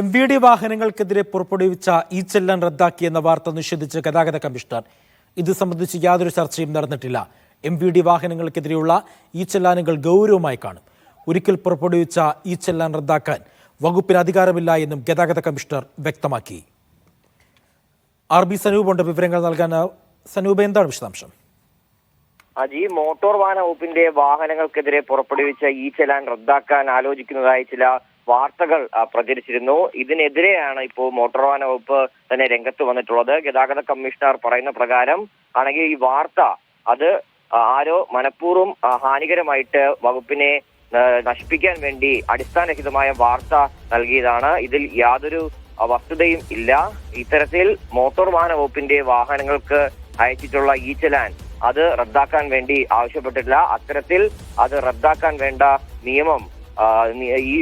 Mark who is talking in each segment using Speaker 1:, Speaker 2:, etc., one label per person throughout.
Speaker 1: M V D വാഹനങ്ങൾക്കെതിരെ പുറപ്പെടുവിച്ച ഈ ചെല്ലൻ റദ്ദാക്കിയെന്ന വാർത്ത നിഷേധിച്ച ഗതാഗത കമ്മീഷണർ. ഇത് സംബന്ധിച്ച് യാതൊരു ചർച്ചയും നടന്നിട്ടില്ല. എം വി ഡി വാഹനങ്ങൾക്കെതിരെയുള്ള ഈ ചെല്ലാനുകൾ ഗൗരവമായി കാണും. ഒരിക്കൽ പുറപ്പെടുവിച്ച ഈ ചെല്ലാൻ റദ്ദാക്കാൻ വകുപ്പിന് അധികാരമില്ല എന്നും ഗതാഗത കമ്മീഷണർ വ്യക്തമാക്കി. ആർ ബി സനൂപുണ്ട് വിവരങ്ങൾ നൽകാൻ. സനൂപ് എന്താണ് വിശദാംശം?
Speaker 2: അജി മോട്ടോർ വാഹന വകുപ്പിന്റെ വാഹനങ്ങൾക്കെതിരെ പുറപ്പെടുവിച്ച ഈ ചെലാൻ റദ്ദാക്കാൻ ആലോചിക്കുന്നതായി ചില വാർത്തകൾ പ്രചരിച്ചിരുന്നു. ഇതിനെതിരെയാണ് ഇപ്പോൾ മോട്ടോർ വാഹന വകുപ്പ് തന്നെ രംഗത്ത് വന്നിട്ടുള്ളത്. ഗതാഗത കമ്മീഷണർ പറയുന്ന പ്രകാരം ആണെങ്കിൽ ഈ വാർത്ത അത് ആരോ മനഃപൂർവം ഹാനികരമായിട്ട് വകുപ്പിനെ നശിപ്പിക്കാൻ വേണ്ടി അടിസ്ഥാനരഹിതമായ വാർത്ത നൽകിയതാണ്. ഇതിൽ യാതൊരു വസ്തുതയും ഇല്ല. ഇത്തരത്തിൽ മോട്ടോർ വാഹന വകുപ്പിന്റെ വാഹനങ്ങൾക്ക് അയച്ചിട്ടുള്ള ഈ ചലാൻ അത് റദ്ദാക്കാൻ വേണ്ടി ആവശ്യപ്പെട്ടിട്ടില്ല. അത്തരത്തിൽ അത് റദ്ദാക്കാൻ വേണ്ട നിയമം ഈ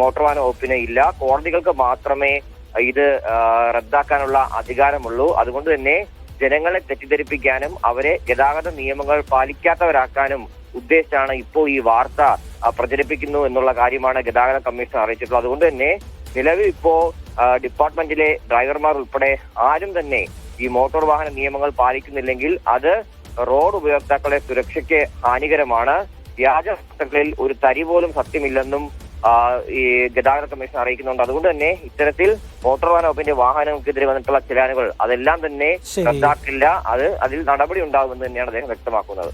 Speaker 2: മോട്ടോർ വാഹന വകുപ്പിന് ഇല്ല. കോടതികൾക്ക് മാത്രമേ ഇത് റദ്ദാക്കാനുള്ള അധികാരമുള്ളൂ. അതുകൊണ്ട് തന്നെ ജനങ്ങളെ തെറ്റിദ്ധരിപ്പിക്കാനും അവരെ ഗതാഗത നിയമങ്ങൾ പാലിക്കാത്തവരാക്കാനും ഉദ്ദേശിച്ചാണ് ഇപ്പോൾ ഈ വാർത്ത പ്രചരിപ്പിക്കുന്നു എന്നുള്ള കാര്യമാണ് ഗതാഗത കമ്മീഷൻ അറിയിച്ചിട്ടുള്ളത്. അതുകൊണ്ട് തന്നെ നിലവിൽ ഇപ്പോ ഡിപ്പാർട്ട്മെന്റിലെ ഡ്രൈവർമാർ ഉൾപ്പെടെ ആരും തന്നെ ഈ മോട്ടോർ വാഹന നിയമങ്ങൾ പാലിക്കുന്നില്ലെങ്കിൽ അത് റോഡ് ഉപയോക്താക്കളുടെ സുരക്ഷയ്ക്ക് ഹാനികരമാണ്. വ്യാജ വാർത്തകളിൽ ഒരു തരി പോലും സത്യമില്ലെന്നും ഈ ഗതാഗത കമ്മീഷൻ അറിയിക്കുന്നുണ്ട്. അതുകൊണ്ട് തന്നെ ഇത്തരത്തിൽ മോട്ടോർ വാഹന വകുപ്പിന്റെ വാഹനങ്ങൾക്കെതിരെ വന്നിട്ടുള്ള ചിലാനുകൾ അതെല്ലാം തന്നെ. റദ്ദാക്കില്ല. അത് അതിൽ നടപടി ഉണ്ടാകുമെന്ന് തന്നെയാണ് അദ്ദേഹം വ്യക്തമാക്കുന്നത്.